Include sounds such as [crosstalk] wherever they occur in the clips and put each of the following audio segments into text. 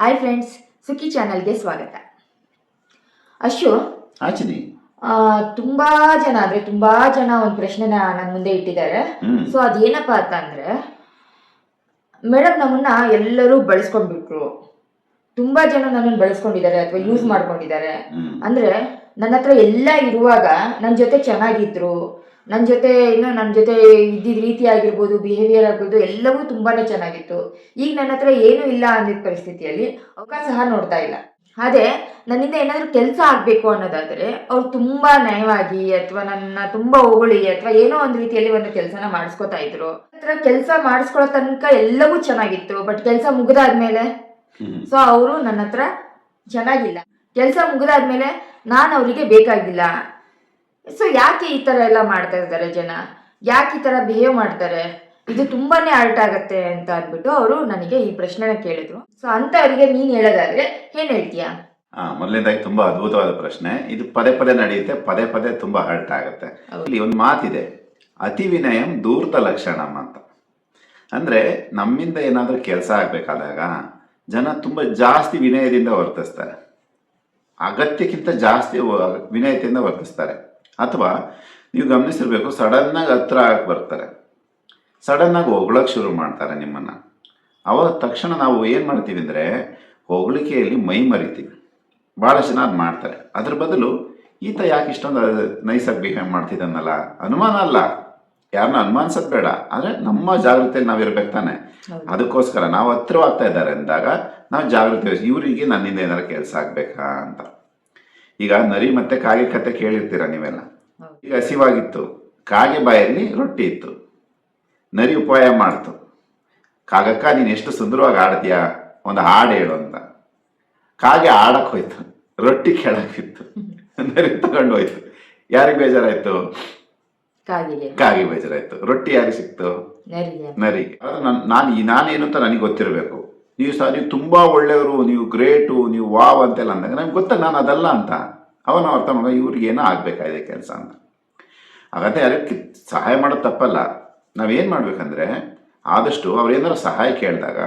Hi friends ಸುಖಿ ಚಾನಲ್ಗೆ ಸ್ವಾಗತ. ಅಶು ಆಚಿನಿ ತುಂಬಾ ಜನ ಅಂದ್ರೆ ತುಂಬಾ ಜನ ಒಂದು ಪ್ರಶ್ನೆನ ನನ್ನ ಮುಂದೆ ಇಟ್ಟಿದ್ದಾರೆ. ಸೊ ಅದೇನಪ್ಪ ಅಂತಂದ್ರೆ ಮೇಡಮ್ ನಮ್ಮನ್ನ ಎಲ್ಲರೂ ಬಳಸ್ಕೊಂಡ್ಬಿಟ್ರು. ತುಂಬಾ ಜನ ನನ್ನನ್ನು ಬಳಸ್ಕೊಂಡಿದ್ದಾರೆ ಅಥವಾ ಯೂಸ್ ಮಾಡ್ಕೊಂಡಿದ್ದಾರೆ. ಅಂದ್ರೆ ನನ್ನ ಹತ್ರ ಎಲ್ಲ ಇರುವಾಗ ನನ್ನ ಜೊತೆ ಚೆನ್ನಾಗಿದ್ರು. ನನ್ನ ಜೊತೆ ಇನ್ನು ನನ್ನ ಜೊತೆ ಇದ್ದಿದ್ದ ರೀತಿ ಆಗಿರ್ಬೋದು ಬಿಹೇವಿಯರ್ ಆಗಿರ್ಬೋದು ಎಲ್ಲವೂ ತುಂಬಾನೇ ಚೆನ್ನಾಗಿತ್ತು. ಈಗ ನನ್ನ ಹತ್ರ ಏನೂ ಇಲ್ಲ ಅಂದಿದ್ದ ಪರಿಸ್ಥಿತಿಯಲ್ಲಿ ಅವಕಾಶ ಸಹ ನೋಡ್ತಾ ಇಲ್ಲ. ಅದೇ ನನ್ನಿಂದ ಏನಾದರೂ ಕೆಲಸ ಆಗಬೇಕು ಅನ್ನೋದಾದರೆ ಅವ್ರು ತುಂಬ ನಯವಾಗಿ ಅಥವಾ ನನ್ನ ತುಂಬ ಹೊಗಳಿ ಅಥವಾ ಏನೋ ಒಂದು ರೀತಿಯಲ್ಲಿ ಒಂದು ಕೆಲಸನ ಮಾಡಿಸ್ಕೊತಾ ಇದ್ರು. ಹತ್ರ ಕೆಲಸ ಮಾಡಿಸ್ಕೊಳ್ಳೋ ತನಕ ಎಲ್ಲವೂ ಚೆನ್ನಾಗಿತ್ತು ಬಟ್ ಕೆಲಸ ಮುಗಿದಾದ್ಮೇಲೆ ಸೊ ಅವರು ನನ್ನ ಹತ್ರ ಚೆನ್ನಾಗಿಲ್ಲ. ಕೆಲಸ ಮುಗಿದಾದ್ಮೇಲೆ ನಾನು ಅವರಿಗೆ ಬೇಕಾಗಿಲ್ಲ. ಸೊ ಯಾಕೆ ಈ ಥರ ಎಲ್ಲ ಮಾಡ್ತಾ ಇದ್ದಾರೆ ಜನ? ಯಾಕೆ ಈ ಥರ ಬಿಹೇವ್ ಮಾಡ್ತಾರೆ? ಇದು ತುಂಬಾನೇ ಅರ್ಟ್ ಆಗತ್ತೆ ಅಂತ ಅಂದ್ಬಿಟ್ಟು ಅವರು ನನಗೆ ಈ ಪ್ರಶ್ನೆನ ಕೇಳಿದ್ರು. ಸೊ ಅವರಿಗೆ ನೀನು ಹೇಳೋದಾದ್ರೆ ಏನು ಹೇಳ್ತೀಯಾ? ಮೊದಲನೇದಾಗಿ ತುಂಬಾ ಅದ್ಭುತವಾದ ಪ್ರಶ್ನೆ. ಇದು ಪದೇ ಪದೇ ನಡೆಯುತ್ತೆ ಪದೇ ಪದೇ ತುಂಬಾ ಹರ್ಟ್ ಆಗುತ್ತೆ. ಇಲ್ಲಿ ಒಂದು ಮಾತಿದೆ ಅತಿ ವಿನಯಂ ದೂರ್ತ ಲಕ್ಷಣಂ ಅಂತ. ಅಂದ್ರೆ ನಮ್ಮಿಂದ ಏನಾದರೂ ಕೆಲಸ ಆಗ್ಬೇಕಾದಾಗ ಜನ ತುಂಬಾ ಜಾಸ್ತಿ ವಿನಯದಿಂದ ವರ್ತಿಸ್ತಾರೆ. ಅಗತ್ಯಕ್ಕಿಂತ ಜಾಸ್ತಿ ವಿನಯದಿಂದ ವಿನಯತೆಯಿಂದ ವರ್ತಿಸ್ತಾರೆ. ಅಥವಾ ನೀವು ಗಮನಿಸಿರ್ಬೇಕು ಸಡನ್ ಆಗಿ ಹತ್ರ ಆಗಿ ಬರ್ತಾರೆ. ಸಡನ್ ಆಗಿ ಹೊಗಳಕ್ಕೆ ಶುರು ಮಾಡ್ತಾರೆ ನಿಮ್ಮನ್ನ. ಅವಾಗ ತಕ್ಷಣ ನಾವು ಏನು ಮಾಡ್ತೀವಿ ಅಂದರೆ ಹೊಗಳಿಕೆಯಲ್ಲಿ ಮೈ ಮರಿತೀವಿ. ಭಾಳ ಜನ ಅದು ಮಾಡ್ತಾರೆ. ಅದ್ರ ಬದಲು ಈತ ಯಾಕೆ ಇಷ್ಟೊಂದು ನೈಸಾಗಿ ಬಿಹೇವ್ ಮಾಡ್ತಿದ್ದಾನಲ್ಲ? ಅನುಮಾನ ಅಲ್ಲ. ಯಾರನ್ನ ಅನುಮಾನಿಸೋದು ಬೇಡ. ಆದರೆ ನಮ್ಮ ಜಾಗೃತಿಯಲ್ಲಿ ನಾವು ಇರ್ಬೇಕು ತಾನೆ. ಅದಕ್ಕೋಸ್ಕರ ನಾವು ಹತ್ರವಾಗ್ತಾ ಇದ್ದಾರೆ ಅಂದಾಗ ನಾವು ಜಾಗೃತಿ ಇವರಿಗೆ ನನ್ನಿಂದ ಏನಾರು ಕೆಲಸ ಆಗ್ಬೇಕಾ? ಅಂತ. ಈಗ ನರಿ ಮತ್ತೆ ಕಾಗೆ ಕತೆ ಕೇಳಿರ್ತೀರ ನೀವೆಲ್ಲ. ಈಗ ಹಸಿವಾಗಿತ್ತು. ಕಾಗೆ ಬಾಯಲ್ಲಿ ರೊಟ್ಟಿ ಇತ್ತು. ನರಿ ಉಪಾಯ ಮಾಡ್ತು. ಕಾಗಕ್ಕ ನೀನು ಎಷ್ಟು ಸುಂದರವಾಗಿ ಆಡ್ತೀಯಾ? ಒಂದು ಹಾಡು ಹೇಳು ಅಂತ. ಕಾಗೆ ಆಡಕ್ಕೆ ಹೋಯ್ತು. ರೊಟ್ಟಿ ಕೇಳಕ್ಕಿತ್ತು ನರಿ ತಗೊಂಡು ಹೋಯ್ತು. ಯಾರಿಗೆ ಬೇಜಾರಾಯ್ತು? ಕಾಗೆ ಬೇಜಾರಾಯ್ತು. ರೊಟ್ಟಿ ಯಾರಿಗೆ ಸಿಕ್ತು? ಅದು ನನ್- ನಾನು ನಾನೇನು ಅಂತ ನನಗೆ ಗೊತ್ತಿರಬೇಕು. ನೀವು ಸಹ ನೀವು ತುಂಬ ಒಳ್ಳೆಯವರು, ನೀವು ಗ್ರೇಟು, ನೀವು ವಾವ್ ಅಂತೆಲ್ಲ ಅಂದಾಗ ನಮ್ಗೆ ಗೊತ್ತಾ, ನಾನು ಅದಲ್ಲ ಅಂತ. ಅವನು ಅರ್ಥ ಮಾಡ ಇವ್ರಿಗೆ ಏನೋ ಆಗ್ಬೇಕಾಗಿದೆ ಕೆಲಸ ಅಂತ. ಹಾಗಾದರೆ ಯಾರಿಗೆ ಸಹಾಯ ಮಾಡೋದು ತಪ್ಪಲ್ಲ. ನಾವೇನು ಮಾಡಬೇಕಂದ್ರೆ, ಆದಷ್ಟು ಅವ್ರೇನಾರು ಸಹಾಯ ಕೇಳಿದಾಗ,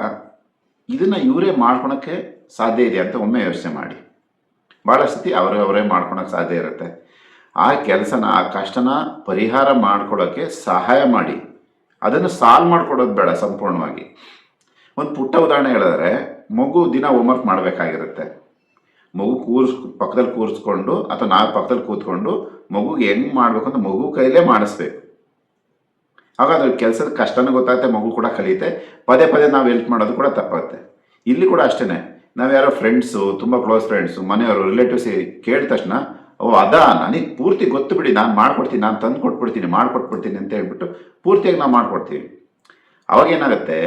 ಇದನ್ನು ಇವರೇ ಮಾಡ್ಕೊಳಕ್ಕೆ ಸಾಧ್ಯ ಇದೆ ಅಂತ ಒಮ್ಮೆ ಯೋಚನೆ ಮಾಡಿ. ಭಾಳ ಸತಿ ಅವರೇ ಅವರೇ ಮಾಡ್ಕೊಳಕ್ಕೆ ಸಾಧ್ಯ ಇರುತ್ತೆ. ಆ ಕೆಲಸನ, ಆ ಕಷ್ಟನ ಪರಿಹಾರ ಮಾಡ್ಕೊಡೋಕ್ಕೆ ಸಹಾಯ ಮಾಡಿ. ಅದನ್ನು ಸಾಲ್ವ್ ಮಾಡಿಕೊಡೋದು ಬೇಡ ಸಂಪೂರ್ಣವಾಗಿ. ಒಂದು ಪುಟ್ಟ ಉದಾಹರಣೆ ಹೇಳಿದ್ರೆ, ಮಗು ದಿನ ಹೋಮ್ವರ್ಕ್ ಮಾಡಬೇಕಾಗಿರುತ್ತೆ. ಮಗು ಕೂರ್ಸ್, ಪಕ್ಕದಲ್ಲಿ ಕೂರಿಸ್ಕೊಂಡು ಅಥವಾ ನಾವು ಪಕ್ಕದಲ್ಲಿ ಕೂತ್ಕೊಂಡು ಮಗುಗೆ ಹೆಂಗೆ ಮಾಡಬೇಕು ಅಂತ ಮಗು ಕೈಲೇ ಮಾಡಿಸ್ಬೇಕು. ಆಗ ಅದ್ರ ಕೆಲಸದ ಕಷ್ಟನೂ ಗೊತ್ತಾಗುತ್ತೆ, ಮಗು ಕೂಡ ಕಲಿಯುತ್ತೆ. ಪದೇ ಪದೇ ನಾವು ಹೆಲ್ಪ್ ಮಾಡೋದು ಕೂಡ ತಪ್ಪಾಗುತ್ತೆ. ಇಲ್ಲಿ ಕೂಡ ಅಷ್ಟೇ ನಾವು ಯಾರೋ ಫ್ರೆಂಡ್ಸು ತುಂಬ ಕ್ಲೋಸ್ ಫ್ರೆಂಡ್ಸು ಮನೆಯವರು ರಿಲೇಟಿವ್ಸ್ ಕೇಳಿದ ತಕ್ಷಣ, ಓ, ಅದಾ, ನನಗೆ ಪೂರ್ತಿ ಗೊತ್ತು ಬಿಡಿ, ನಾನು ಮಾಡ್ಕೊಡ್ತೀನಿ, ನಾನು ತಂದು ಕೊಟ್ಬಿಡ್ತೀನಿ ಮಾಡ್ಕೊಟ್ಬಿಡ್ತೀನಿ ಅಂತ ಹೇಳ್ಬಿಟ್ಟು ಪೂರ್ತಿಯಾಗಿ ನಾವು ಮಾಡ್ಕೊಡ್ತೀವಿ. ಅವಾಗೇನಾಗುತ್ತೆ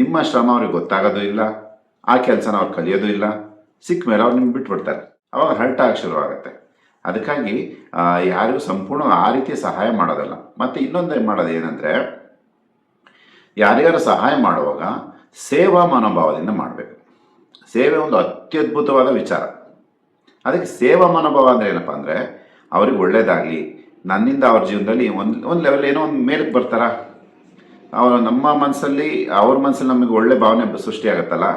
ನಿಮ್ಮ ಶ್ರಮ ಅವ್ರಿಗೆ ಗೊತ್ತಾಗೋದು ಇಲ್ಲ, ಆ ಕೆಲಸನ ಅವ್ರು ಕಲಿಯೋದು ಇಲ್ಲ, ಸಿಕ್ಕ ಮೇಲೆ ಅವ್ರು ನಿಮ್ಗೆ ಬಿಟ್ಬಿಡ್ತಾರೆ. ಅವಾಗ ಹರ್ಟ್ ಆಗಿ ಶುರುವಾಗುತ್ತೆ. ಅದಕ್ಕಾಗಿ ಯಾರಿಗೂ ಸಂಪೂರ್ಣ ಆ ರೀತಿ ಸಹಾಯ ಮಾಡೋದಲ್ಲ. ಮತ್ತು ಇನ್ನೊಂದು ಮಾಡೋದು ಏನಂದರೆ ಯಾರಿಗಾರು ಸಹಾಯ ಮಾಡುವಾಗ ಸೇವಾ ಮನೋಭಾವದಿಂದ ಮಾಡಬೇಕು. ಸೇವೆ ಒಂದು ಅತ್ಯದ್ಭುತವಾದ ವಿಚಾರ. ಅದಕ್ಕೆ ಸೇವಾ ಮನೋಭಾವ ಅಂದರೆ ಏನಪ್ಪ ಅಂದರೆ, ಅವ್ರಿಗೆ ಒಳ್ಳೇದಾಗಲಿ, ನನ್ನಿಂದ ಅವ್ರ ಜೀವನದಲ್ಲಿ ಒಂದು ಒಂದು ಲೆವೆಲ್ ಏನೋ ಒಂದು ಮೇಲಕ್ಕೆ ಬರ್ತಾರ? ಅವ್ರ ನಮ್ಮ ಮನಸ್ಸಲ್ಲಿ ಅವ್ರ ಮನಸ್ಸಲ್ಲಿ ನಮಗೆ ಒಳ್ಳೆ ಭಾವನೆ ಸೃಷ್ಟಿಯಾಗತ್ತಲ್ಲ?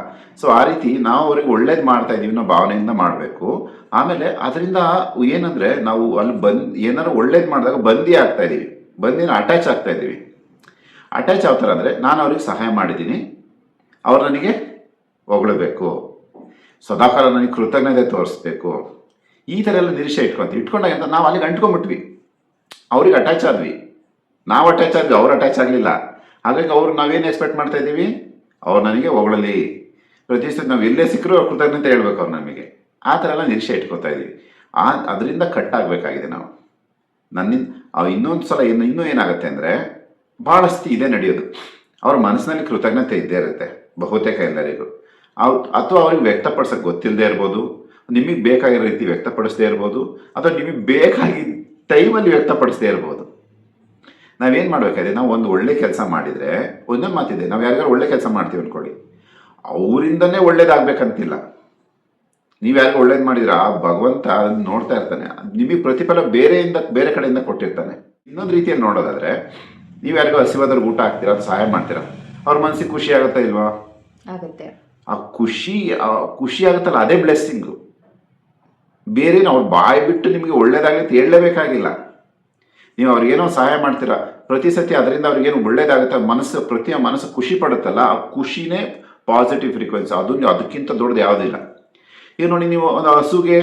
ಸೊ ಆ ರೀತಿ ನಾವು ಅವ್ರಿಗೆ ಒಳ್ಳೇದು ಮಾಡ್ತಾ ಇದೀವಿ ಅನ್ನೋ ಭಾವನೆಯಿಂದ ಮಾಡಬೇಕು. ಆಮೇಲೆ ಅದರಿಂದ ಏನಂದರೆ, ನಾವು ಅಲ್ಲಿ ಬಂದು, ಏನಾರು ಒಳ್ಳೇದು ಮಾಡಿದಾಗ ಬಂದಿ ಆಗ್ತಾ ಇದ್ದೀವಿ ಬಂದಿನ ಅಟ್ಯಾಚ್ ಆಗ್ತಾ ಇದ್ದೀವಿ ಅಟ್ಯಾಚ್ ಯಾವ ಥರ ಅಂದರೆ, ನಾನು ಅವ್ರಿಗೆ ಸಹಾಯ ಮಾಡಿದ್ದೀನಿ. ಅವ್ರು ನನಗೆ ಹೊಗಳಬೇಕು. ಸದಾಕಾಲ ನನಗೆ ಕೃತಜ್ಞತೆ ತೋರಿಸ್ಬೇಕು. ಈ ಥರ ಎಲ್ಲ ನಿರೀಕ್ಷೆ ಇಟ್ಕೊಂತೀವಿ. ಇಟ್ಕೊಂಡಾಗ ಅಂತ ನಾವು ಅಲ್ಲಿಗೆ ಅಂಟ್ಕೊಂಡ್ಬಿಟ್ವಿ. ಅವ್ರಿಗೆ ಅಟ್ಯಾಚ್ ಆದ್ವಿ. ನಾವು ಅಟ್ಯಾಚ್ ಆದ್ವಿ, ಅವ್ರು ಅಟ್ಯಾಚ್ ಆಗಲಿಲ್ಲ. ಹಾಗಾಗಿ ಅವ್ರು ನಾವೇನು ಎಕ್ಸ್ಪೆಕ್ಟ್ ಮಾಡ್ತಾ ಇದ್ದೀವಿ? ಅವ್ರು ನನಗೆ ಹೊಗಳಲಿ. ಪ್ರತಿ ನಾವು ಎಲ್ಲೇ ಸಿಕ್ಕರೂ ಅವ್ರು ಕೃತಜ್ಞತೆ ಹೇಳ್ಬೇಕು ಅವ್ರು ನಮಗೆ. ಆ ಥರ ಎಲ್ಲ ನಿರೀಕ್ಷೆ ಇಟ್ಕೊತಾ ಇದ್ದೀವಿ. ಆ, ಅದರಿಂದ ಕಟ್ ಆಗಬೇಕಾಗಿದೆ ನಾವು. ನನ್ನಿಂದ ಇನ್ನೊಂದು ಸಲ ಇನ್ನು, ಇನ್ನೂ ಏನಾಗುತ್ತೆ ಅಂದರೆ ಭಾಳಷ್ಟು ಇದೇ ನಡೆಯೋದು. ಅವ್ರ ಮನಸ್ಸಿನಲ್ಲಿ ಕೃತಜ್ಞತೆ ಇದ್ದೇ ಇರುತ್ತೆ, ಬಹುತೇಕ ಎಲ್ಲರಿಗೂ. ಅವ್, ಅಥವಾ ಅವ್ರಿಗೆ ವ್ಯಕ್ತಪಡಿಸೋಕೆ ಗೊತ್ತಿಲ್ಲದೆ ಇರ್ಬೋದು, ನಿಮಗೆ ಬೇಕಾಗಿರೋ ರೀತಿ ವ್ಯಕ್ತಪಡಿಸದೇ ಇರ್ಬೋದು, ಅಥವಾ ನಿಮಗೆ ಬೇಕಾಗಿ ಟೈಮಲ್ಲಿ ವ್ಯಕ್ತಪಡಿಸದೇ ಇರ್ಬೋದು. ನಾವೇನು ಮಾಡಬೇಕಾದ್ರೆ ನಾವು ಒಂದು ಒಳ್ಳೆ ಕೆಲಸ ಮಾಡಿದರೆ ಒಂದೊಂದು ಮಾತಿದೆ ನಾವು ಯಾರಿಗಾರು ಒಳ್ಳೆ ಕೆಲಸ ಮಾಡ್ತೀವಿ ಅಂದ್ಕೊಳ್ಳಿ ಅವರಿಂದನೇ ಒಳ್ಳೇದಾಗಬೇಕಂತಿಲ್ಲ. ನೀವು ಯಾರಿಗೂ ಒಳ್ಳೇದು ಮಾಡಿದ್ರೆ ಆ ಭಗವಂತ ಅದನ್ನು ನೋಡ್ತಾ ಇರ್ತಾನೆ. ನಿಮಗೆ ಪ್ರತಿಫಲ ಬೇರೆಯಿಂದ ಬೇರೆ ಕಡೆಯಿಂದ ಕೊಟ್ಟಿರ್ತಾನೆ. ಇನ್ನೊಂದು ರೀತಿಯಲ್ಲಿ ನೋಡೋದಾದ್ರೆ ನೀವು ಯಾರಿಗೂ ಹಸಿವಾದ್ರಿಗೆ ಊಟ ಹಾಕ್ತೀರಾ ಅದು ಸಹಾಯ ಮಾಡ್ತೀರಾ? ಅವ್ರ ಮನಸ್ಸಿಗೆ ಖುಷಿ ಆಗುತ್ತಾ ಇಲ್ವಾ? ಆಗುತ್ತೆ. ಆ ಖುಷಿ ಖುಷಿ ಆಗುತ್ತಲ್ಲ ಅದೇ ಬ್ಲೆಸ್ಸಿಂಗು ಬೇರೆ ಅವ್ರು ಬಾಯಿ ಬಿಟ್ಟು ನಿಮಗೆ ಒಳ್ಳೇದಾಗಲಿ ಅಂತ ಹೇಳಲೇಬೇಕಾಗಿಲ್ಲ. ನೀವು ಅವ್ರಿಗೇನೋ ಸಹಾಯ ಮಾಡ್ತೀರಾ? ಪ್ರತಿ ಸತಿ ಅದರಿಂದ ಅವ್ರಿಗೇನು ಒಳ್ಳೇದಾಗುತ್ತೆ? ಮನಸ್ಸು ಪ್ರತಿ ಮನಸ್ಸು ಖುಷಿ ಪಡುತ್ತಲ್ಲ? ಆ ಖುಷಿನೇ ಪಾಸಿಟಿವ್ ಫ್ರೀಕ್ವೆನ್ಸಿ ಅದು ಅದಕ್ಕಿಂತ ದೊಡ್ಡದು ಯಾವುದಿಲ್ಲ ಈಗ ನೋಡಿ, ನೀವು ಒಂದು ಹಸುಗೆ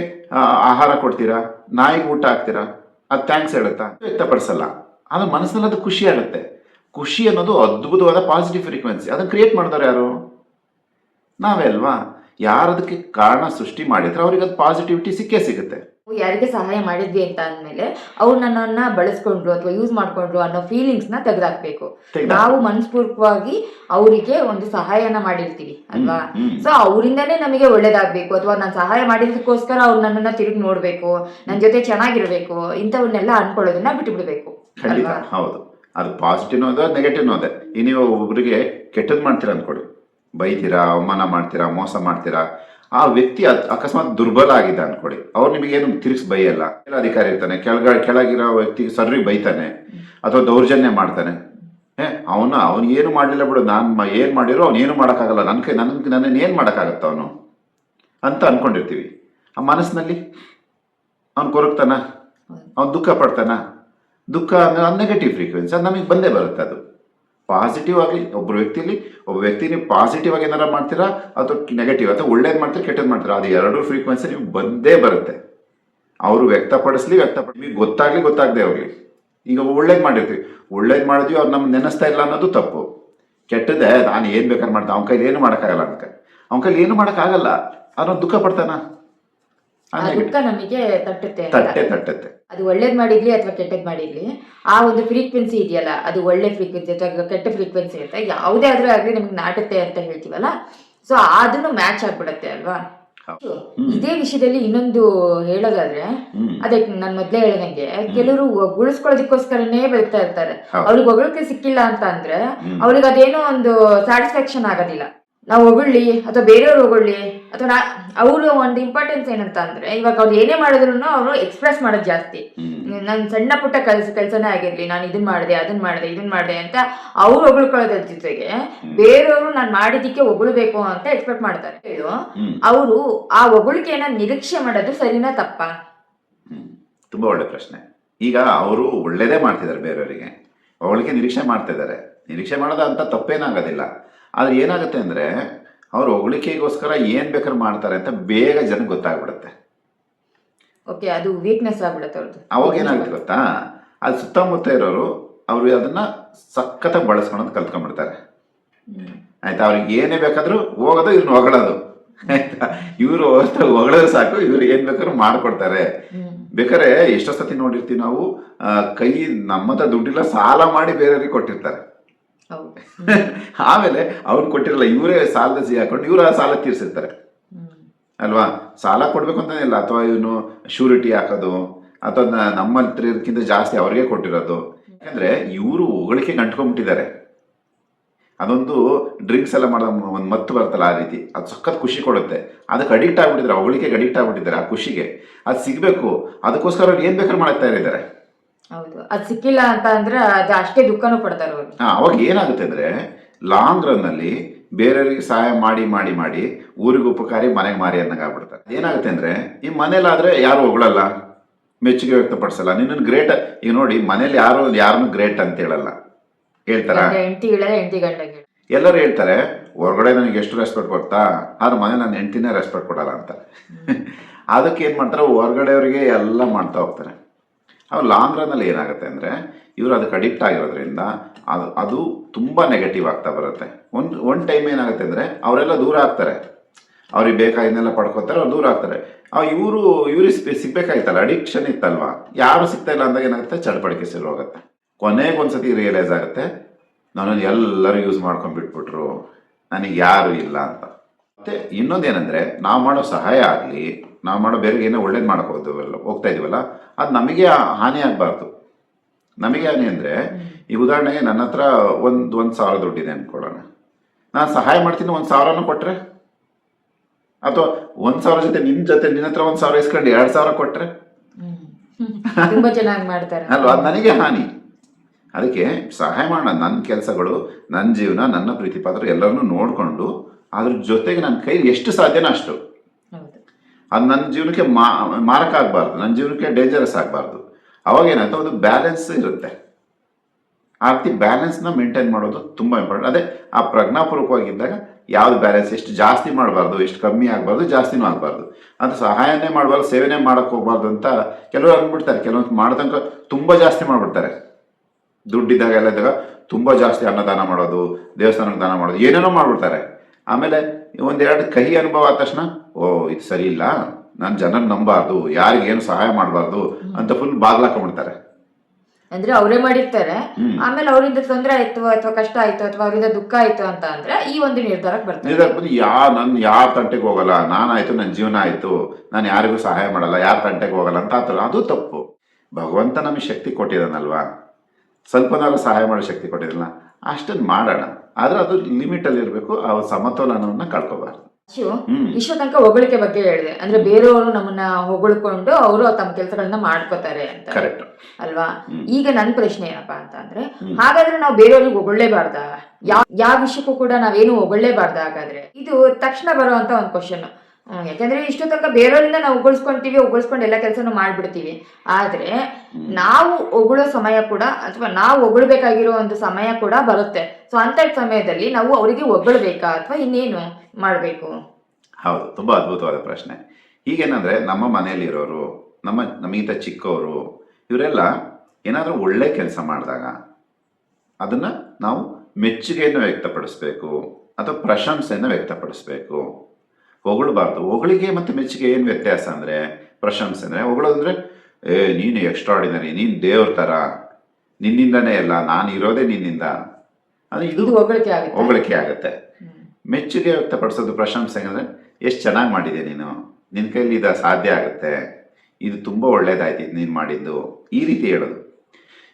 ಆಹಾರ ಕೊಡ್ತೀರಾ? ನಾಯಿಗೆ ಊಟ ಹಾಕ್ತೀರಾ? ಅದು ಥ್ಯಾಂಕ್ಸ್ ಹೇಳುತ್ತಾ? ವ್ಯಕ್ತಪಡಿಸಲ್ಲ. ಅದು ಮನಸ್ಸಿನಲ್ಲಿ ಅದು ಖುಷಿ ಆಗುತ್ತೆ ಖುಷಿ ಅನ್ನೋದು ಅದ್ಭುತವಾದ ಪಾಸಿಟಿವ್ ಫ್ರೀಕ್ವೆನ್ಸಿ ಅದನ್ನು ಕ್ರಿಯೇಟ್ ಮಾಡಿದಾರೆ ಯಾರು? ನಾವೇ ಅಲ್ವಾ? ಯಾರು ಅದಕ್ಕೆ ಕಾರಣ ಸೃಷ್ಟಿ ಮಾಡಿದ್ರೆ ಅವ್ರಿಗೆ ಅದು ಪಾಸಿಟಿವಿಟಿ ಸಿಕ್ಕೇ ಸಿಗುತ್ತೆ. ಯಾರಿಗೆ ಸಹಾಯ ಮಾಡಿದ್ವಿ ಅಂತ ಅಂದ್ಮೇಲೆ ಅವ್ರು ನನ್ನನ್ನ ಬಳಸ್ಕೊಂಡ್ರು ಅಥವಾ ಯೂಸ್ ಮಾಡ್ಕೊಂಡ್ರು ಅನ್ನೋ ಫೀಲಿಂಗ್ಸ್ನ ತೆಗೆದಾಕ್ಬೇಕು. ನಾವು ಮನಸ್ಪೂರ್ವಕವಾಗಿ ಅವರಿಗೆ ಒಂದು ಸಹಾಯನ ಮಾಡಿರ್ತೀವಿ ಅಲ್ವಾ. ಸೊ ಅವರಿಂದನೇ ನಮಗೆ ಒಳ್ಳೇದಾಗ್ಬೇಕು. ಅಥವಾ ನಾನು ಸಹಾಯ ಮಾಡಿದ್ದಕ್ಕೋಸ್ಕರ ಅವ್ರು ನನ್ನನ್ನ ತಿರುಗಿ ನೋಡ್ಬೇಕು. ನನ್ನ ಜೊತೆ ಚೆನ್ನಾಗಿರ್ಬೇಕು. ಇಂಥವನ್ನೆಲ್ಲ ಅನ್ಕೊಳ್ಳೋದನ್ನ ಬಿಟ್ಬಿಡ್ಬೇಕು. ಖಂಡಿತ? ಹೌದು. ಅದು ಪಾಸಿಟಿವ್ ಅದ ನೆಗೆಟಿವ್ ಅದೇ. ಈ ನೀವು ಒಬ್ಬರಿಗೆ ಕೆಟ್ಟದ್ದು ಮಾಡ್ತೀರಾ ಅಂದ್ಕೊಳ್ಳಿ ಬೈತೀರಾ ಅವಮಾನ ಮಾಡ್ತೀರಾ ಮೋಸ ಮಾಡ್ತೀರಾ ಆ ವ್ಯಕ್ತಿ ಅಕಸ್ಮಾತ್ ದುರ್ಬಲ ಆಗಿದೆ ಅನ್ಕೊಳ್ಳಿ. ಅವ್ರು ನಿಮಗೇನು ತಿರ್ಗಿಸ್ ಬೈಯಲ್ಲ. ಅಧಿಕಾರಿ ಇರ್ತಾನೆ ಕೆಳಗ ಕೆಳಗಿರೋ ವ್ಯಕ್ತಿಗೆ ಸರ್ರಿ ಬೈತಾನೆ ಅಥವಾ ದೌರ್ಜನ್ಯ ಮಾಡ್ತಾನೆ. ಏ ಅವನ ಅವನು ಏನು ಮಾಡಲಿಲ್ಲ ಬಿಡು ನಾನು ಏನು ಮಾಡಿರೋ ಅವ್ನು ಏನು ಮಾಡೋಕ್ಕಾಗಲ್ಲ. ನನ್ನ ಕೈ ನನ್ನ ನನ್ನನ್ನು ಏನು ಮಾಡೋಕ್ಕಾಗತ್ತ ಅವನು? ಅಂತ ಅನ್ಕೊಂಡಿರ್ತೀವಿ. ಆ ಮನಸ್ಸಿನಲ್ಲಿ ಅವ್ನು ಕೊರಗ್ತಾನ? ಅವ್ನು ದುಃಖ ಪಡ್ತಾನ? ದುಃಖ ಅಂದ್ರೆ ನೆಗೆಟಿವ್ ಫ್ರೀಕ್ವೆನ್ಸಿ ಅದು ನಮಗೆ ಬಂದೇ ಬರುತ್ತೆ ಅದು. ಪಾಸಿಟಿವ್ ಆಗಲಿ ಒಬ್ಬ ವ್ಯಕ್ತಿಯಲ್ಲಿ ಒಬ್ಬ ವ್ಯಕ್ತಿ ನೀವು ಪಾಸಿಟಿವ್ ಆಗಿ ಏನಾರ ಮಾಡ್ತೀರಾ? ಅಥವಾ ನೆಗೆಟಿವ್ ಅಥವಾ ಒಳ್ಳೇದು ಮಾಡ್ತೀರಾ ಕೆಟ್ಟದ್ದು ಮಾಡ್ತೀರಾ? ಅದು ಎರಡೂ ಫ್ರೀಕ್ವೆನ್ಸಿ ನಿಮ್ಗೆ ಬಂದೇ ಬರುತ್ತೆ. ಅವರು ವ್ಯಕ್ತಪಡಿಸ್ಲಿ ವ್ಯಕ್ತಪಡಿಸಿ ನಿಮಗೆ ಗೊತ್ತಾಗ್ಲಿ, ಗೊತ್ತಾಗದೆ ಅವ್ರಿಗೆ ಈಗ ಒಳ್ಳೇದು ಮಾಡಿರ್ತೀವಿ. ಒಳ್ಳೇದು ಮಾಡಿದ್ವಿ, ಅವ್ರು ನಮ್ಗೆ ನೆನೆಸ್ತಾ ಇಲ್ಲ ಅನ್ನೋದು ತಪ್ಪು. ಕೆಟ್ಟದ್ದೇ, ನಾನು ಏನು ಬೇಕಾದ್ರೆ ಮಾಡ್ದೆ ಅವ್ನ ಕೈಲಿ ಏನು ಮಾಡೋಕ್ಕಾಗಲ್ಲ ಅಂತ. ಅವ್ನ ಕೈಲಿ ಏನು ಮಾಡೋಕ್ಕಾಗಲ್ಲ. ಅನ್ನೋ ದುಃಖ ಪಡ್ತಾನ. ದುಃಖ ನಮಗೆ ತಟ್ಟುತ್ತೆ ತಟ್ಟೆ ತಟ್ಟತ್ತೆ. ಅದು ಒಳ್ಳೇದ್ ಮಾಡಿರ್ಲಿ ಅಥವಾ ಕೆಟ್ಟದ್ ಮಾಡಿರ್ಲಿ ಆ ಒಂದು ಫ್ರೀಕ್ವೆನ್ಸಿ ಇದೆಯಲ್ಲ ಅದು ಒಳ್ಳೆ ಫ್ರೀಕ್ವೆನ್ಸಿ ಅಥವಾ ಕೆಟ್ಟ ಫ್ರೀಕ್ವೆನ್ಸಿ ಅಂತ ಯಾವುದೇ ಆದ್ರೂ ಆಗ್ಲಿ ನಮ್ಗೆ ನಾಟುತ್ತೆ ಅಂತ ಹೇಳ್ತೀವಲ್ಲ ಸೊ ಅದನ್ನು ಮ್ಯಾಚ್ ಆಗ್ಬಿಡತ್ತೆ ಅಲ್ವಾ? ಇದೇ ವಿಷಯದಲ್ಲಿ ಇನ್ನೊಂದು ಹೇಳೋದಾದ್ರೆ ಅದೇ ಅದಕ್ಕೆ ನಾನು ಮೊದ್ಲೇ ಹೇಳ್ದಂಗೆ ಕೆಲವರು ಉಳಿಸ್ಕೊಳ್ಳೋದಕ್ಕೋಸ್ಕರನೇ ಬದುಕ್ತಾ ಇರ್ತಾರೆ. ಅವ್ರಿಗೆ ಹೊಗಳಕ್ಕೆ ಸಿಕ್ಕಿಲ್ಲ ಅಂತ ಅಂದ್ರೆ. ಅವ್ರಿಗೆ ಅದೇನೋ ಒಂದು ಸ್ಯಾಟಿಸ್ಫ್ಯಾಕ್ಷನ್ ಆಗೋದಿಲ್ಲ. ನಾವು ಹೊಗಳ್ಳಿ ಅಥವಾ ಬೇರೆಯವ್ರು ಹೊಗಳ್ಳಿ ಅಥವಾ ನಾ ಅವರು ಒಂದು ಇಂಪಾರ್ಟೆನ್ಸ್ ಏನಂತ ಅಂದ್ರೆ ಇವಾಗ ಅವ್ರು ಏನೇ ಮಾಡಿದ್ರು ಅವರು ಎಕ್ಸ್ಪ್ರೆಸ್ ಮಾಡೋದು ಜಾಸ್ತಿ. ನಾನು ಸಣ್ಣ ಪುಟ್ಟ ಕೆಲಸ ಕೆಲಸನೇ ಆಗಿರ್ಲಿ ನಾನು ಇದನ್ ಮಾಡಿದೆ ಅದನ್ನ ಮಾಡಿದೆ ಇದನ್ ಮಾಡಿದೆ ಅಂತ ಅವ್ರು ಹೊಗಳ್ಕೊಳ್ಳೋದ್ರ ಜೊತೆಗೆ ಬೇರೆಯವರು ನಾನು ಮಾಡಿದಕ್ಕೆ ಹೊಗಳ್ಬೇಕು ಅಂತ ಎಕ್ಸ್ಪೆಕ್ಟ್ ಮಾಡ್ತಾರೆ. ಅವರು ಆ ಹೊಗಳಿಕೆಯನ್ನ ನಿರೀಕ್ಷೆ ಮಾಡೋದು ಸರಿನಾ ತಪ್ಪ? ತುಂಬಾ ಒಳ್ಳೆ ಪ್ರಶ್ನೆ. ಈಗ ಅವರು ಒಳ್ಳೇದೇ ಮಾಡ್ತಿದ್ದಾರೆ ಬೇರೆಯವರಿಗೆ. ಅವಳಿಗೆ ನಿರೀಕ್ಷೆ ಮಾಡ್ತಿದ್ದಾರೆ. ನಿರೀಕ್ಷೆ ಮಾಡೋದು ಅಂತ ತಪ್ಪೇನಾಗೋದಿಲ್ಲ ಆದ್ರೆ ಏನಾಗುತ್ತೆ ಅಂದರೆ ಅವ್ರು ಹೊಗಳಿಕೆಗೋಸ್ಕರ ಏನು ಬೇಕಾದ್ರೂ ಮಾಡ್ತಾರೆ ಅಂತ ಬೇಗ ಜನಕ್ಕೆ ಗೊತ್ತಾಗ್ಬಿಡುತ್ತೆ. ಓಕೆ ಅದು ವೀಕ್ನೆಸ್ ಆಗ್ಬಿಡುತ್ತೆ ಅವ್ರದ್ದು ಅವಾಗ ಏನಾಗುತ್ತೆ ಗೊತ್ತಾ? ಅದು ಸುತ್ತಮುತ್ತ ಇರೋರು ಅವರು ಅದನ್ನು ಸಖತ್ತ ಬಳಸ್ಕೊಳೋದು ಕಲ್ತ್ಕೊಂಡ್ಬಿಡ್ತಾರೆ. ಆಯ್ತಾ? ಅವ್ರಿಗೆ ಏನೇ ಬೇಕಾದರೂ ಹೋಗೋದು ಇವ್ರನ್ನ ಹೊಗಳೋದು. ಆಯ್ತಾ? ಇವರು ಹೊಗಳೋರು ಸಾಕು ಇವ್ರು ಏನು ಬೇಕಾದ್ರೂ ಮಾಡಿಕೊಡ್ತಾರೆ. ಬೇಕಾದ್ರೆ ಎಷ್ಟೋ ಸತಿ ನೋಡಿರ್ತೀವಿ ನಾವು ಕೈ ನಮ್ಮ ಹತ್ರ ದುಡ್ಡಿಲ್ಲ ಸಾಲ ಮಾಡಿ ಬೇರೆಯವ್ರಿಗೆ ಕೊಟ್ಟಿರ್ತಾರೆ. [laughs] ಆಮೇಲೆ ಅವ್ರು ಕೊಟ್ಟಿರಲ್ಲ ಇವರೇ ಸಾಲದ ಸಿಹಿ ಹಾಕೊಂಡು ಇವ್ರು ಆ ಸಾಲ ತೀರಿಸಿರ್ತಾರೆ. ಅಲ್ವಾ? ಸಾಲ ಕೊಡ್ಬೇಕು ಅಂತಾನಿಲ್ಲ ಅಥವಾ ಇವನು ಶೂರಿಟಿ ಹಾಕೋದು ಅಥವಾ ನಮ್ಮ ಹತ್ರ ಜಾಸ್ತಿ ಅವ್ರಿಗೆ ಕೊಟ್ಟಿರೋದು. ಯಾಕಂದ್ರೆ ಇವರು ಹೊಗಳಿಕೆ ಗಂಟ್ಕೊಂಡ್ಬಿಟ್ಟಿದ್ದಾರೆ ಅದೊಂದು ಡ್ರಿಂಕ್ಸ್ ಎಲ್ಲ ಮಾಡೋ ಒಂದು ಮತ್ತು ಬರ್ತಲ್ಲ ಆ ರೀತಿ. ಅದು ಸಖತ್ ಖುಷಿ ಕೊಡುತ್ತೆ. ಅದಕ್ಕೆ ಅಡಿಕ್ಟ್ ಆಗ್ಬಿಟ್ಟಿದ್ದಾರೆ. ಅವಳಿಕೆಗೆ ಅಡಿಕ್ಟ್ ಆಗ್ಬಿಟ್ಟಿದ್ದಾರೆ ಆ ಖುಷಿಗೆ. ಅದು ಸಿಗಬೇಕು. ಅದಕ್ಕೋಸ್ಕರ ಅವ್ರು ಏನು ಬೇಕಾದ್ರೂ ಮಾಡ್ತಾ ಇದ್ದಾರೆ. ಹೌದು. ಅದು ಸಿಕ್ಕಿಲ್ಲ ಅಂತ ಅಂದ್ರೆ ಅದು ಅಷ್ಟೇ ದುಃಖನೂ ಪಡ್ತಾರೆ ಅವ್ರು. ಹಾ, ಅವಾಗ ಏನಾಗುತ್ತೆ ಅಂದ್ರೆ ಲಾಂಗ್ ರನ್ ಅಲ್ಲಿ ಬೇರೆಯವರಿಗೆ ಸಹಾಯ ಮಾಡಿ ಮಾಡಿ ಮಾಡಿ ಊರಿಗೆ ಉಪಕಾರಿ ಮನೆಗೆ ಮಾರಿ ಅನ್ನಂಗೆ ಆಗ್ಬಿಡ್ತಾರೆ. ಏನಾಗುತ್ತೆ ಅಂದ್ರೆ ಈ ಮನೇಲಾದ್ರೆ ಯಾರು ಹೊಗಳಲ್ಲ ಮೆಚ್ಚುಗೆ ವ್ಯಕ್ತಪಡಿಸಲ್ಲ. ನಿನ್ನನ್ನು ಗ್ರೇಟ್ ಈಗ ನೋಡಿ ಮನೇಲಿ ಯಾರು ಯಾರನ್ನು ಗ್ರೇಟ್ ಅಂತ ಹೇಳಲ್ಲ. ಹೇಳ್ತಾರ? ಹೆಂಡತಿ ಹೇಳಿದ್ರೆ ಹೆಂಡತಿ ಎಲ್ಲರೂ ಹೇಳ್ತಾರೆ ಹೊರಗಡೆ ನನಗೆ ಎಷ್ಟು ರೆಸ್ಪೆಕ್ಟ್ ಕೊಡ್ತಾ ಆದ್ರೆ ಮನೆ ನನ್ನ ಹೆಂಡ್ತಿನೇ ರೆಸ್ಪೆಕ್ಟ್ ಕೊಡಲ್ಲ ಅಂತ. [laughs] ಅದಕ್ಕೆ ಏನು ಮಾಡ್ತಾರೆ ಹೊರಗಡೆಯವರಿಗೆ ಎಲ್ಲ ಮಾಡ್ತಾ ಹೋಗ್ತಾರೆ. ಅವು ಲಾಂಗ್ ರನ್ನಲ್ಲಿ ಏನಾಗುತ್ತೆ ಅಂದರೆ, ಇವರು ಅದಕ್ಕೆ ಅಡಿಕ್ಟ್ ಆಗಿರೋದ್ರಿಂದ ಅದು ಅದು ತುಂಬ ನೆಗೆಟಿವ್ ಆಗ್ತಾ ಬರುತ್ತೆ. ಒಂದು ಒಂದು ಟೈಮ್ ಏನಾಗುತ್ತೆ ಅಂದರೆ, ಅವರೆಲ್ಲ ದೂರ ಆಗ್ತಾರೆ. ಅವ್ರಿಗೆ ಬೇಕಾಗಿದ್ದೆಲ್ಲ ಪಡ್ಕೊತಾರೆ, ಅವ್ರು ದೂರ ಆಗ್ತಾರೆ. ಇವರು, ಇವ್ರಿಗೆ ಸಿಗ್ಬೇಕಾಯ್ತಲ್ಲ ಅಡಿಕ್ಷನ್ ಇತ್ತಲ್ವ? ಯಾರು ಸಿಗ್ತಾ ಇಲ್ಲ ಅಂದಾಗ ಏನಾಗುತ್ತೆ? ಚಡಪಡಿಕೆ ಶುರು ಆಗುತ್ತೆ. ಕೊನೆಗೆ ಒಂದ್ಸತಿ ರಿಯಲೈಸ್ ಆಗುತ್ತೆ ನಾನು ಎಲ್ಲರೂ ಯೂಸ್ ಮಾಡ್ಕೊಂಡ್ಬಿಟ್ಬಿಟ್ರು ನನಗೆ ಯಾರು ಇಲ್ಲ ಅಂತ. ಮತ್ತೆ ಇನ್ನೊಂದೇನೆಂದರೆ, ನಾವು ಮಾಡೋ ಸಹಾಯ ಆಗಲಿ ನಾವು ಮಾಡೋ ಬೇರೆ ಏನೋ ಒಳ್ಳೇದು ಮಾಡಕ್ ಹೋದ್ವಲ್ಲ ಹೋಗ್ತಾ ಇದೀವಲ್ಲ ಅದು ನಮಗೆ ಹಾನಿ ಆಗಬಾರ್ದು. ನಮಗೆ ಹಾನಿ ಅಂದರೆ ಈ ಉದಾಹರಣೆಗೆ ನನ್ನ ಹತ್ರ ಒಂದು ಒಂದು ಸಾವಿರ ದುಡ್ಡಿದೆ ಅನ್ಕೊಳ್ಳೋಣ. ನಾನು ಸಹಾಯ ಮಾಡ್ತೀನಿ ಒಂದು ಸಾವಿರನೂ ಕೊಟ್ಟರೆ ಅಥವಾ ಒಂದು ಸಾವಿರ ಜೊತೆ ನಿನ್ನ ಜೊತೆ ನಿನ್ನ ಹತ್ರ ಒಂದು ಸಾವಿರ ಇಸ್ಕೊಂಡು ಎರಡು ಸಾವಿರ ಕೊಟ್ಟರೆ ತುಂಬ ಚೆನ್ನಾಗಿ ಮಾಡ್ತಾರೆ. ಅಲ್ವಾ? ಅದು ನನಗೆ ಹಾನಿ. ಅದಕ್ಕೆ ಸಹಾಯ ಮಾಡೋಣ. ನನ್ನ ಕೆಲಸಗಳು ನನ್ನ ಜೀವನ ನನ್ನ ಪ್ರೀತಿ ಪಾತ್ರ ಎಲ್ಲರನ್ನೂ ನೋಡಿಕೊಂಡು ಅದ್ರ ಜೊತೆಗೆ ನನ್ನ ಕೈಲಿ ಎಷ್ಟು ಸಾಧ್ಯನೋ ಅಷ್ಟು. ಅದು ನನ್ನ ಜೀವನಕ್ಕೆ ಮಾರಕ ಆಗಬಾರ್ದು, ನನ್ನ ಜೀವನಕ್ಕೆ ಡೇಂಜರಸ್ ಆಗಬಾರ್ದು. ಅವಾಗ ಏನಾಯ್ತು? ಒಂದು ಬ್ಯಾಲೆನ್ಸ್ ಇರುತ್ತೆ. ಆ ರೀತಿ ಬ್ಯಾಲೆನ್ಸ್ನ ಮೇಂಟೈನ್ ಮಾಡೋದು ತುಂಬ ಇಂಪಾರ್ಟೆಂಟ್ ಅದೇ, ಆ ಪ್ರಜ್ಞಾಪೂರ್ವಕವಾಗಿದ್ದಾಗ ಯಾವ್ದು ಬ್ಯಾಲೆನ್ಸ್ ಎಷ್ಟು ಜಾಸ್ತಿ ಮಾಡಬಾರ್ದು, ಎಷ್ಟು ಕಮ್ಮಿ ಆಗಬಾರ್ದು, ಜಾಸ್ತಿನೂ ಆಗಬಾರ್ದು. ಅಂತ ಸಹಾಯನೇ ಮಾಡಬಾರ್ದು, ಸೇವೆನೇ ಮಾಡಕ್ಕೆ ಹೋಗ್ಬಾರ್ದು ಅಂತ ಕೆಲವರು ಅಂದ್ಬಿಡ್ತಾರೆ. ಕೆಲವೊಂದು ಮಾಡ್ದಂಗೆ ತುಂಬ ಜಾಸ್ತಿ ಮಾಡಿಬಿಡ್ತಾರೆ. ದುಡ್ಡಿದ್ದಾಗ, ಎಲ್ಲ ಇದ್ದಾಗ ತುಂಬ ಜಾಸ್ತಿ ಅನ್ನದಾನ ಮಾಡೋದು, ದೇವಸ್ಥಾನಕ್ಕೆ ದಾನ ಮಾಡೋದು, ಏನೇನೋ ಮಾಡಿಬಿಡ್ತಾರೆ. ಆಮೇಲೆ ಒಂದೆರಡು ಕಹಿ ಅನುಭವ ಆದ ತಕ್ಷಣ ಓ ಇದು ಸರಿ ಇಲ್ಲ. ನಾನು ಜನನ ನಂಬಾರ್ದು. ಯಾರಿಗೇನು ಸಹಾಯ ಮಾಡಬಾರ್ದು ಅಂತ ಫುಲ್ ಬಾಗ್ಲಾಕೊಂಡ್ಬಿಡ್ತಾರೆ. ಅಂದ್ರೆ ಅವರೇ ಮಾಡಿರ್ತಾರೆ. ಆಮೇಲೆ ಅವರಿಂದ ತೊಂದರೆ ಆಯ್ತು ಅಥವಾ ಕಷ್ಟ ಆಯ್ತು ಅಥವಾ ಅವರಿಂದ ದುಃಖ ಆಯ್ತು ಅಂತ ಅಂದ್ರೆ ಈ ಒಂದು ನಿರ್ಧಾರಕ್ಕೆ ಬರ್ತಾರೆ. ನಿರ್ಧಾರಕ್ಕೆ ಬಂದು ಯಾ ನನ್ ಯಾರ ತಂಟೆಗೆ ಹೋಗಲ್ಲ ನಾನಾಯ್ತು ನನ್ನ ಜೀವನ ಆಯ್ತು ನಾನು ಯಾರಿಗೂ ಸಹಾಯ ಮಾಡಲ್ಲ ಯಾರ ತಂಟೆಗೆ ಹೋಗಲ್ಲ ಅಂತ ಆತರ ಅದು ತಪ್ಪು. ಭಗವಂತ ನಮಗೆ ಶಕ್ತಿ ಕೊಟ್ಟಿದ್ದಾನಲ್ವಾ? ಸ್ವಲ್ಪನಾದ್ರೂ ಸಹಾಯ ಮಾಡೋ ಶಕ್ತಿ ಕೊಟ್ಟಿದ್ದಲ್ಲ ಅಷ್ಟನ್ನು ಮಾಡೋಣ. ಆದ್ರೆ ಅದು ಲಿಮಿಟ್ ಅಲ್ಲಿ ಇರಬೇಕು ಆ ಸಮತೋಲನವನ್ನ ಕಳ್ಕೊಬಾರ್ದು. ಶಿವ ವಿಶ್ವ ತನಕ ಹೊಗಳಿಕೆ ಬಗ್ಗೆ ಹೇಳಿದೆ. ಅಂದ್ರೆ ಬೇರೆಯವರು ನಮ್ಮನ್ನ ಹೊಗಳ್ಕೊಂಡು ಅವರು ತಮ್ಮ ಕೆಲಸಗಳನ್ನ ಮಾಡ್ಕೋತಾರೆ ಅಂತ. ಅಲ್ವಾ? ಈಗ ನನ್ನ ಪ್ರಶ್ನೆ ಏನಪ್ಪಾ ಅಂತ ಅಂದ್ರೆ ಹಾಗಾದ್ರೆ ನಾವು ಬೇರೆಯವ್ರಿಗೆ ಹೊಗಳ್ಳೇಬಾರ್ದ ಯಾವ ಯಾವ ವಿಷಯಕ್ಕೂ ಕೂಡ ನಾವೇನು ಹೊಗಳ್ಳೇಬಾರ್ದ ಹಾಗಾದ್ರೆ? ಇದು ತಕ್ಷಣ ಬರುವಂತ ಒಂದು ಕ್ವಶನ್ ಯಾಕಂದ್ರೆ ಇಷ್ಟು ತನಕ ಬೇರೆಯವರಿಂದ ನಾವು ಉಗುಳ್ಸ್ಕೊಂತೀವಿ ಉಗುಳ್ಸ್ಕೊಂಡು ಎಲ್ಲ ಕೆಲಸನೂ ಮಾಡ್ಬಿಡ್ತೀವಿ. ಆದ್ರೆ ನಾವು ಹೊಗಳೋ ಸಮಯ ಕೂಡ ಅಥವಾ ನಾವು ಹೊಗಳ್ಬೇಕಾಗಿರೋ ಒಂದು ಸಮಯ ಕೂಡ ಬರುತ್ತೆ. ಸೊ ಅಂತ ಸಮಯದಲ್ಲಿ ನಾವು ಅವರಿಗೆ ಹೊಗಳ್ಬೇಕಾ ಅಥವಾ ಇನ್ನೇನು ಮಾಡಬೇಕು? ಹೌದು ತುಂಬಾ ಅದ್ಭುತವಾದ ಪ್ರಶ್ನೆ. ಈಗೇನಂದ್ರೆ ನಮ್ಮ ಮನೆಯಲ್ಲಿರೋರು ನಮ್ಮ ನಮಗಿಂತ ಚಿಕ್ಕವರು ಇವರೆಲ್ಲ ಏನಾದರೂ ಒಳ್ಳೆ ಕೆಲಸ ಮಾಡಿದಾಗ ಅದನ್ನ ನಾವು ಮೆಚ್ಚುಗೆಯನ್ನು ವ್ಯಕ್ತಪಡಿಸ್ಬೇಕು ಅಥವಾ ಪ್ರಶಂಸೆಯನ್ನು ವ್ಯಕ್ತಪಡಿಸ್ಬೇಕು. ಹೊಗಳಬಾರ್ದು. ಹೊಗಳಿಗೆ ಮತ್ತು ಮೆಚ್ಚುಗೆ ಏನು ವ್ಯತ್ಯಾಸ ಅಂದರೆ ಪ್ರಶಂಸೆ ಅಂದರೆ ಹೊಗಳಂದರೆ ಏ ನೀನು ಎಕ್ಸ್ಟ್ರಾಡಿನರಿ ನೀನು ದೇವ್ರ ಥರ ನಿನ್ನಿಂದನೇ ಎಲ್ಲ ನಾನು ಇರೋದೇ ನಿನ್ನಿಂದ. ಅದು ಇದು ಹೊಗಳಿಕೆ ಆಗುತ್ತೆ. ಹೊಗಳಿಕೆ ಆಗುತ್ತೆ. ಹ್ಮ್. ಮೆಚ್ಚುಗೆ ವ್ಯಕ್ತಪಡಿಸೋದು ಪ್ರಶಂಸೆ ಅಂದರೆ ಎಷ್ಟು ಚೆನ್ನಾಗಿ ಮಾಡಿದೆ ನೀನು. ನಿನ್ನ ಕೈಲಿ ಇದು ಸಾಧ್ಯ ಆಗುತ್ತೆ. ಇದು ತುಂಬ ಒಳ್ಳೇದಾಯ್ತು ಇದು ನೀನು ಮಾಡಿದ್ದು. ಈ ರೀತಿ ಹೇಳೋದು.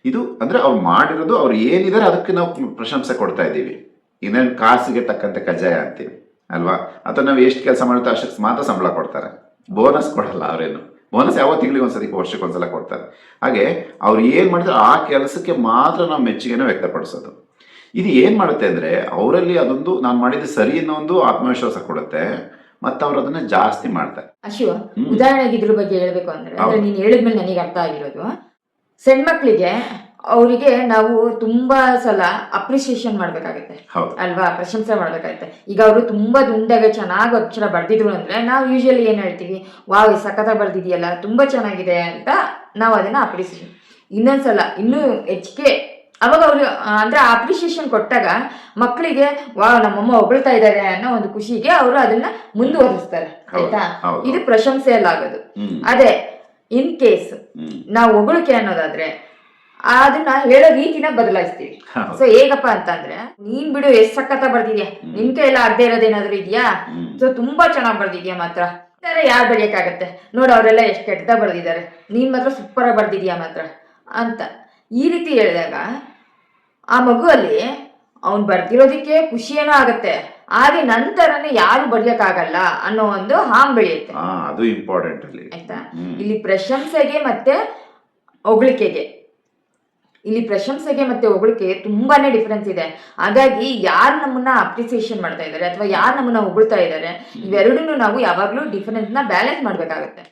ಇದು ಅಂದರೆ ಅವ್ರು ಮಾಡಿರೋದು ಅವ್ರು ಏನಿದ್ದಾರೆ ಅದಕ್ಕೆ ನಾವು ಪ್ರಶಂಸೆ ಕೊಡ್ತಾ ಇದ್ದೀವಿ. ಇನ್ನೇನು ಕಾಸಿಗೆ ತಕ್ಕಂತೆ ಕಜ್ಜಾಯ ಅಂತೀವಿ. ಅಲ್ವಾ? ಅಥವಾ ನಾವು ಎಷ್ಟು ಕೆಲಸ ಮಾಡುತ್ತೋ ಅಷ್ಟಕ್ಕೆ ಮಾತ್ರ ಸಂಬಳ ಕೊಡ್ತಾರೆ. ಬೋನಸ್ ಕೊಡಲ್ಲ ಅವರೇನು. ಬೋನಸ್ ಯಾವ ತಿಂಗಳಿಗೆ ಒಂದ್ಸತಿ ವರ್ಷಕ್ಕೆ ಒಂದ್ಸಲ ಕೊಡ್ತಾರೆ. ಹಾಗೆ ಅವ್ರು ಏನು ಮಾಡಿದ್ರೆ ಆ ಕೆಲಸಕ್ಕೆ ಮಾತ್ರ ನಾವು ಮೆಚ್ಚುಗೆನ ವ್ಯಕ್ತಪಡಿಸೋದು. ಇದು ಏನು ಮಾಡುತ್ತೆ ಅಂದ್ರೆ ಅವರಲ್ಲಿ ಅದೊಂದು ನಾನು ಮಾಡಿದ ಸರಿ ಅನ್ನೋ ಒಂದು ಆತ್ಮವಿಶ್ವಾಸ ಕೊಡುತ್ತೆ ಮತ್ತೆ ಅವ್ರು ಅದನ್ನ ಜಾಸ್ತಿ ಮಾಡ್ತಾರೆ. ಅಶಿವ ಉದಾಹರಣೆಗೆ ಇದ್ರ ಬಗ್ಗೆ ಹೇಳ್ಬೇಕು ಅಂದ್ರೆ. ನೀನ್ ಹೇಳಿದ್ಮೇಲೆ ನನಗೆ ಅರ್ಥ ಆಗಿರೋದು. ಸಣ್ಣ ಮಕ್ಳಿಗೆ ಅವರಿಗೆ ನಾವು ತುಂಬಾ ಸಲ ಅಪ್ರಿಸಿಯೇಷನ್ ಮಾಡ್ಬೇಕಾಗತ್ತೆ. ಅಲ್ವಾ? ಪ್ರಶಂಸೆ ಮಾಡ್ಬೇಕಾಗತ್ತೆ. ಈಗ ಅವರು ತುಂಬಾ ದುಂಡಾಗೆ ಚೆನ್ನಾಗಿ ಅಕ್ಷರ ಬರ್ದಿದ್ರು ಅಂದ್ರೆ ನಾವು ಯೂಶಲಿ ಏನ್ ಹೇಳ್ತೀವಿ? ವಾವ್ ಸಖತ ಬರ್ದಿದೆಯಲ್ಲ ತುಂಬಾ ಚೆನ್ನಾಗಿದೆ ಅಂತ ನಾವು ಅದನ್ನ ಅಪ್ರಿಸಿಯೇಷನ್ ಇನ್ನೊಂದ್ಸಲ ಇನ್ನೂ ಹೆಚ್ಚಿಗೆ ಅವಾಗ ಅವರು ಅಂದ್ರೆ ಅಪ್ರಿಸಿಯೇಷನ್ ಕೊಟ್ಟಾಗ ಮಕ್ಕಳಿಗೆ ವಾವ್ ನಮ್ಮಮ್ಮ ಹೊಗಳ್ತಾ ಇದ್ದಾರೆ ಅನ್ನೋ ಒಂದು ಖುಷಿಗೆ ಅವರು ಅದನ್ನ ಮುಂದುವರಿಸ್ತಾರೆ. ಆಯ್ತಾ? ಇದು ಪ್ರಶಂಸೆಯಲ್ಲಾಗೋದು. ಹ್ಮ್. ಅದೇ ಇನ್ ಕೇಸ್ ನಾವು ಹೊಗಳಿಕೆ ಅನ್ನೋದಾದ್ರೆ ಅದನ್ನ ಹೇಳೋ ರೀತಿನ ಬದಲಾಯಿಸ್ತೀವಿ. ಸೊ ಹೇಗಪ್ಪ ಅಂತಂದ್ರೆ ನೀನ್ ಬಿಡು ಎಷ್ಟ್ ಸಖತ್ತ ಬರ್ದಿದ್ಯಾ? ನಿನ್ ಕೈ ಎಲ್ಲ ಆಗದೆ ಇರೋದೇನಾದ್ರು ಇದೆಯಾ? ಹ್ಮ್. ಸೊ ತುಂಬಾ ಚೆನ್ನಾಗ್ ಬರ್ದಿದ್ಯಾ ಮಾತ್ರ? ತರ ಯಾರು ಬರೆಯಕ್ಕಾಗತ್ತೆ ನೋಡು ಅವರೆಲ್ಲ ಎಷ್ಟು ಕೆಟ್ಟದಾಗ ಬರ್ದಿದ್ದಾರೆ. ನೀನ್ ಮಾತ್ರ ಸೂಪರ್ ಆಗಿ ಬರ್ದಿದ್ಯಾ ಮಾತ್ರ? ಅಂತ ಈ ರೀತಿ ಹೇಳಿದಾಗ ಆ ಮಗುವಲ್ಲಿ ಅವ್ನ್ ಬರ್ದಿರೋದಕ್ಕೆ ಖುಷಿ ಏನೋ ಆಗತ್ತೆ. ಆದ್ರೆ ನಂತರನೇ ಯಾರು ಬರೆಯಕ್ಕಾಗಲ್ಲ ಅನ್ನೋ ಒಂದು ಹಾಂ ಬೆಳೆಯುತ್ತೆ. ಅದು ಇಂಪಾರ್ಟೆಂಟ್ ಅಲ್ಲಿ. ಆಯ್ತಾ? ಹ್ಮ್. ಇಲ್ಲಿ ಪ್ರಶಂಸೆಗೆ ಮತ್ತೆ ಹೊಗಳಿಕೆಗೆ. ಇಲ್ಲಿ ಪ್ರಶಂಸೆಗೆ ಮತ್ತೆ ಹೊಗಳಿಕೆ ತುಂಬಾನೇ ಡಿಫ್ರೆನ್ಸ್ ಇದೆ. ಹಾಗಾಗಿ ಯಾರು ನಮ್ಮನ್ನ ಅಪ್ರಿಸಿಯೇಷನ್ ಮಾಡ್ತಾ ಇದ್ದಾರೆ ಅಥವಾ ಯಾರು ನಮ್ಮನ್ನ ಹೊಗಳ್ತಾ ಇದ್ದಾರೆ ಇವೆರಡನ್ನೂ ನಾವು ಯಾವಾಗಲೂ ಡಿಫರೆನ್ಸ್ನ ಬ್ಯಾಲೆನ್ಸ್ ಮಾಡ್ಬೇಕಾಗತ್ತೆ.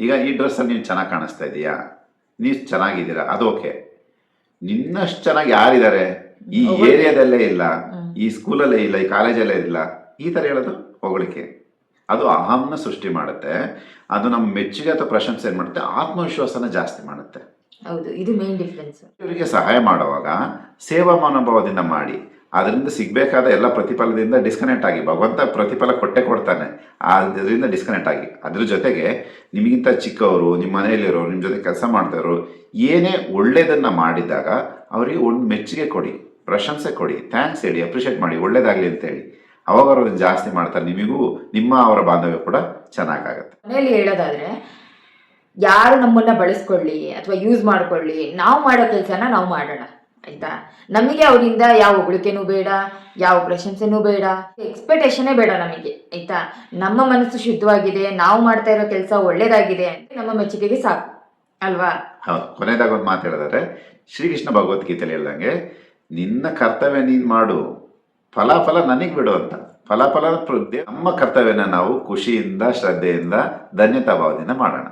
ಈಗ ಈ ಡ್ರೆಸ್ಸಲ್ಲಿ ನೀವು ಚೆನ್ನಾಗಿ ಕಾಣಿಸ್ತಾ ಇದೀಯಾ? ನೀವು ಚೆನ್ನಾಗಿದ್ದೀರಾ? ಅದು ಓಕೆ. ನಿನ್ನಷ್ಟು ಚೆನ್ನಾಗಿ ಯಾರಿದ್ದಾರೆ? ಈ ಏರಿಯಾದಲ್ಲೇ ಇಲ್ಲ. ಈ ಸ್ಕೂಲಲ್ಲೇ ಇಲ್ಲ ಈ ಕಾಲೇಜಲ್ಲೇ ಇಲ್ಲ ಈ ಥರ ಹೇಳೋದು ಹೊಗಳಿಕೆ. ಅದು ಅಹಂನ ಸೃಷ್ಟಿ ಮಾಡುತ್ತೆ. ಅದು ನಮ್ಮ ಮೆಚ್ಚುಗೆ ಅಥವಾ ಪ್ರಶಂಸೆ ಏನು ಮಾಡುತ್ತೆ? ಆತ್ಮವಿಶ್ವಾಸನ ಜಾಸ್ತಿ ಮಾಡುತ್ತೆ. ಹೌದು ಇದು ಮೇನ್ ಡಿಫ್ರೆನ್ಸ್ ಇವರಿಗೆ ಸಹಾಯ ಮಾಡುವಾಗ ಸೇವಾ ಮನೋಭಾವದಿಂದ ಮಾಡಿ ಅದರಿಂದ ಸಿಗಬೇಕಾದ ಎಲ್ಲ ಪ್ರತಿಫಲದಿಂದ ಡಿಸ್ಕನೆಕ್ಟ್ ಆಗಿ ಭಗವಂತ ಪ್ರತಿಫಲ ಕೊಟ್ಟೆ ಕೊಡ್ತಾನೆ ಅದರಿಂದ ಡಿಸ್ಕನೆಕ್ಟ್ ಆಗಿ. ಅದ್ರ ಜೊತೆಗೆ ನಿಮಗಿಂತ ಚಿಕ್ಕವರು ನಿಮ್ಮ ಮನೆಯಲ್ಲಿರೋರು ನಿಮ್ಮ ಜೊತೆ ಕೆಲಸ ಮಾಡ್ತಾರೋ ಏನೇ ಒಳ್ಳೆಯದನ್ನು ಮಾಡಿದಾಗ ಅವರಿಗೆ ಒಂದು ಮೆಚ್ಚುಗೆ ಕೊಡಿ ಪ್ರಶಂಸೆ ಕೊಡಿ ಥ್ಯಾಂಕ್ಸ್ ಹೇಳಿ ಅಪ್ರಿಷಿಯೇಟ್ ಮಾಡಿ ಒಳ್ಳೇದಾಗಲಿ ಅಂತೇಳಿ ಅವಾಗ ಅವರು ಅದನ್ನ ಜಾಸ್ತಿ ಮಾಡ್ತಾರೆ ನಿಮಗೂ ನಿಮ್ಮ ಅವರ ಬಾಂಧವ್ಯ ಕೂಡ ಚೆನ್ನಾಗಾಗುತ್ತೆ. ಮನೆಯಲ್ಲಿ ಹೇಳೋದಾದ್ರೆ ಯಾರು ನಮ್ಮನ್ನ ಬಳಸ್ಕೊಳ್ಳಿ ಅಥವಾ ಯೂಸ್ ಮಾಡ್ಕೊಳ್ಳಿ, ನಾವು ಮಾಡೋ ಕೆಲಸನ ನಾವು ಮಾಡೋಣ, ಆಯ್ತಾ? ನಮಗೆ ಅವರಿಂದ ಯಾವ ಉಗಳಿಕೆನೂ ಬೇಡ, ಯಾವ ಪ್ರಶಂಸೆನೂ ಬೇಡ ಎಕ್ಸ್ಪೆಕ್ಟೇಷನೇ ಬೇಡ ನಮಗೆ, ಆಯ್ತಾ? ನಮ್ಮ ಮನಸ್ಸು ಶುದ್ಧವಾಗಿದೆ, ನಾವು ಮಾಡ್ತಾ ಇರೋ ಕೆಲಸ ಒಳ್ಳೇದಾಗಿದೆ ಅಂತ ನಮ್ಮ ಮೆಚ್ಚುಗೆಗೆ ಸಾಕು, ಅಲ್ವಾ? ಹೌದು, ಕೊನೆಯದಾಗ ಒಂದು ಮಾತು ಶ್ರೀಕೃಷ್ಣ ಭಗವದ್ಗೀತೆಯಲ್ಲಿ ಹೇಳ್ದಂಗೆ, ನಿನ್ನ ಕರ್ತವ್ಯ ನೀನು ಮಾಡು, ಫಲಾಫಲ ನನಗೆ ಬಿಡು ಅಂತ. ಫಲಾಫಲ ನಮ್ಮ ಕರ್ತವ್ಯನ ನಾವು ಖುಷಿಯಿಂದ, ಶ್ರದ್ಧೆಯಿಂದ, ಧನ್ಯತಾ ಭಾವದಿಂದ ಮಾಡೋಣ.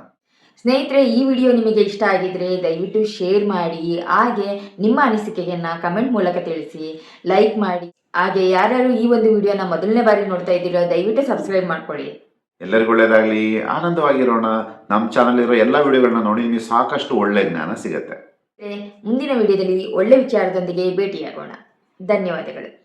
ಸ್ನೇಹಿತರೆ ಈ ವಿಡಿಯೋ ನಿಮಗೆ ಇಷ್ಟ ಆಗಿದ್ರೆ ದಯವಿಟ್ಟು ಶೇರ್ ಮಾಡಿ ಹಾಗೆ ನಿಮ್ಮ ಅನಿಸಿಕೆಯನ್ನು ಕಮೆಂಟ್ ಮೂಲಕ ತಿಳಿಸಿ. ಲೈಕ್ ಮಾಡಿ. ಹಾಗೆ ಯಾರ್ಯಾರು ಈ ಒಂದು ವಿಡಿಯೋನ ಮೊದಲನೇ ಬಾರಿ ನೋಡ್ತಾ ಇದ್ದೀರೋ ದಯವಿಟ್ಟು ಸಬ್ಸ್ಕ್ರೈಬ್ ಮಾಡ್ಕೊಳ್ಳಿ. ಎಲ್ಲರಿಗೂ ಒಳ್ಳೇದಾಗಲಿ. ಆನಂದವಾಗಿರೋಣ. ನಮ್ಮ ಚಾನಲ್ ಇರೋ ಎಲ್ಲ ವಿಡಿಯೋಗಳನ್ನ ನೋಡಿ ನಿಮಗೆ ಸಾಕಷ್ಟು ಒಳ್ಳೆ ಜ್ಞಾನ ಸಿಗುತ್ತೆ. ಮುಂದಿನ ವಿಡಿಯೋದಲ್ಲಿ ಒಳ್ಳೆ ವಿಚಾರದೊಂದಿಗೆ ಭೇಟಿಯಾಗೋಣ. ಧನ್ಯವಾದಗಳು.